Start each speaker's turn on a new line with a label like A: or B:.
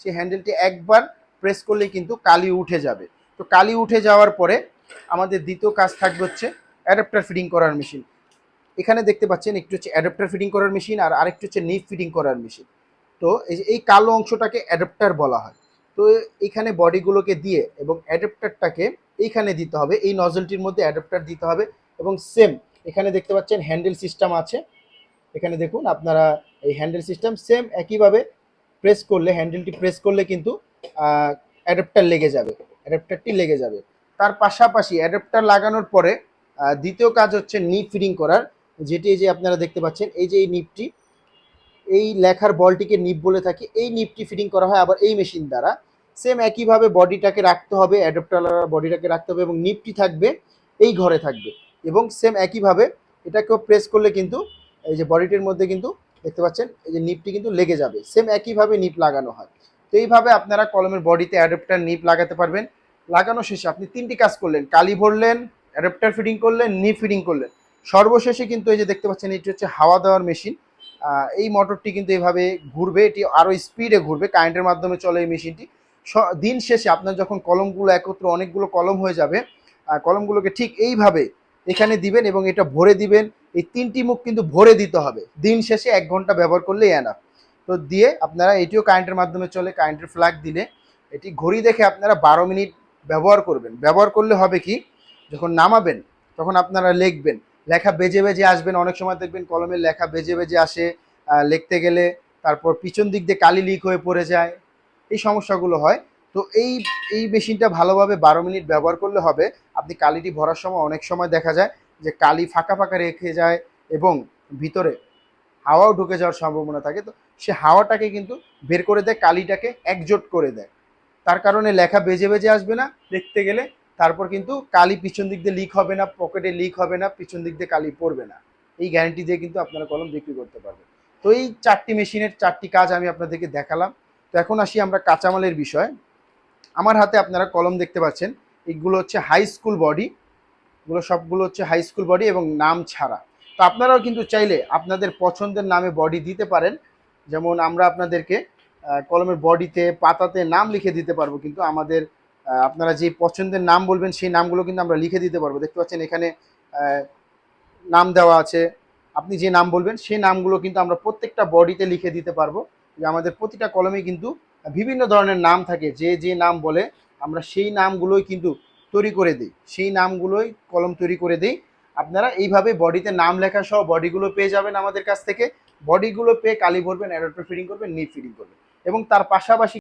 A: সেই হ্যান্ডেলটি একবার প্রেস করলে কিন্তু কালি উঠে যাবে। তো কালি উঠে যাওয়ার পরে আমাদের দ্বিতীয় কাজ থাকবে হচ্ছে অ্যাডাপ্টার ফিটিং করার মেশিন। এখানে দেখতে পাচ্ছেন একটু হচ্ছে অ্যাডাপ্টার ফিটিং করার মেশিন আর আরেকটু হচ্ছে নিপ ফিটিং করার মেশিন। তো এই কালো অংশটাকে অ্যাডাপ্টার বলা হয়। তো এখানে বডিগুলোকে দিয়ে এবং অ্যাডাপ্টারটাকে এইখানে দিতে হবে, এই নজলটির মধ্যে অ্যাডাপ্টার দিতে হবে এবং সেম এখানে দেখতে পাচ্ছেন হ্যান্ডেল সিস্টেম আছে। এখানে দেখুন আপনারা এই হ্যান্ডেল সিস্টেম সেম একইভাবে প্রেস করলে হ্যান্ডেলটি প্রেস করলে কিন্তু অ্যাডাপ্টার লেগে যাবে। অ্যাডাপ্টারটি লেগে যাবে। তার পাশাপাশি অ্যাডাপ্টার লাগানোর পরে দ্বিতীয় কাজ হচ্ছে নিপ ফিটিং করার, যেটি এই যে আপনারা দেখতে পাচ্ছেন, এই যে এই নিপটি এই লেখার বলটিকে নিপ বলে থাকি, এই নিপটি ফিটিং করা হয় আবার এই মেশিন দ্বারা। সেম একইভাবে বডিটাকে রাখতে হবে অ্যাডাপ্টার বডিটাকে রাখতে হবে এবং নিপটি থাকবে, এই ঘরে থাকবে। এবং সেম একইভাবে এটাকেও প্রেস করলে কিন্তু, এই যে বডিটির মধ্যে কিন্তু দেখতে পাচ্ছেন? এই যে নিপটি কিন্তু লেগে যাবে। সেম একইভাবে নিপ লাগানো হয়। তো এইভাবে আপনারা কলমের বডিতে অ্যাডাপ্টার নিপ লাগাতে পারবেন। লাগানো শেষে আপনি তিনটি কাজ করলেন। কালি ভরলেন অ্যাডাপ্টার ফিটিং করলেন নিপ ফিটিং করলেন। সর্বশেষে কিন্তু এই যে দেখতে পাচ্ছেন, এটি হচ্ছে হাওয়া দেওয়ার মেশিন এই মোটরটি কিন্তু এইভাবে ঘুরবে, এটি আরও স্পিডে ঘুরবে কারেন্টের মাধ্যমে চলে এই মেশিনটি দিন শেষে আপনার যখন কলমগুলো একত্র অনেকগুলো কলম হয়ে যাবে কলমগুলোকে ঠিক এইভাবে এখানে দিবেন এবং এটা ভরে দিবেন। এই তিনটি মুখ কিন্তু ভরে দিতে হবে। দিন শেষে এক ঘণ্টা ব্যবহার করলেই এনাফ তো দিয়ে আপনারা এটিও কারেন্টের মাধ্যমে চলে কারেন্টের ফ্ল্যাগ দিলে এটি ঘড়ি দেখে আপনারা বারো মিনিট ব্যবহার করবেন। ব্যবহার করলে হবে কি? যখন নামাবেন, তখন আপনারা লিখবেন। লেখা বেজে বেজে আসবেন, অনেক সময় দেখবেন কলমের লেখা বেজে বেজে আসে লিখতে গেলে তারপর পিছন দিক দিয়ে কালি লিক হয়ে পড়ে যায়। এই সমস্যাগুলো হয়। তো এই এই মেশিনটা ভালোভাবে বারো মিনিট ব্যবহার করলে হবে। আপনি কালিটি ভরার সময় অনেক সময় দেখা যায় যে কালি ফাঁকা ফাঁকা রেখে যায় এবং ভিতরে হাওয়াও ঢুকে যাওয়ার সম্ভাবনা থাকে, তো সে হাওয়াটাকে কিন্তু বের করে দেয়, কালিটাকে একজোট করে দেয়। তার কারণে লেখা বেজে বেজে আসবে না, দেখতে গেলে তারপর কিন্তু কালি পিছন দিক দিয়ে লিক হবে না পকেটে লিক হবে না, পিছন দিক দিয়ে কালি পড়বে না। এই গ্যারান্টি দিয়ে কিন্তু আপনারা কলম বিক্রি করতে পারবেন। তো এই চারটি মেশিনের চারটি কাজ আমি আপনাদেরকে দেখালাম। তো এখন আসি আমরা কাঁচামালের বিষয়। আমার হাতে আপনারা কলম দেখতে পাচ্ছেন এইগুলো হচ্ছে হাই স্কুল বডি এগুলো সবগুলো হচ্ছে হাই স্কুল বডি এবং নাম ছাড়া। তো আপনারাও কিন্তু চাইলে আপনাদের পছন্দের নামে বডি দিতে পারেন। যেমন আমরা আপনাদেরকে কলমের বডিতে পাতাতে নাম লিখে দিতে পারব, কিন্তু আমাদের আপনারা যে পছন্দের নাম বলবেন, সেই নামগুলো কিন্তু আমরা লিখে দিতে পারব। দেখতে পাচ্ছেন এখানে নাম দেওয়া আছে। আপনি যে নাম বলবেন, সেই নামগুলো কিন্তু আমরা প্রত্যেকটা বডিতে লিখে দিতে পারব। যে আমাদের প্রতিটা কলমে কিন্তু বিভিন্ন ধরনের নাম থাকে। যে যে নাম বলে, আমরা সেই নামগুলোই কিন্তু তৈরি করে দিই। সেই নামগুলোই কলম তৈরি করে দিই। আপনারা এইভাবে বডিতে নাম লেখা সহ বডিগুলো পেয়ে যাবেন আমাদের কাছ থেকে। বডিগুলো পেয়ে কালি ভরবেন অ্যাডাপ্টার ফিডিং করবেন নিপ ফিডিং করবেন এবং তার পাশাপাশি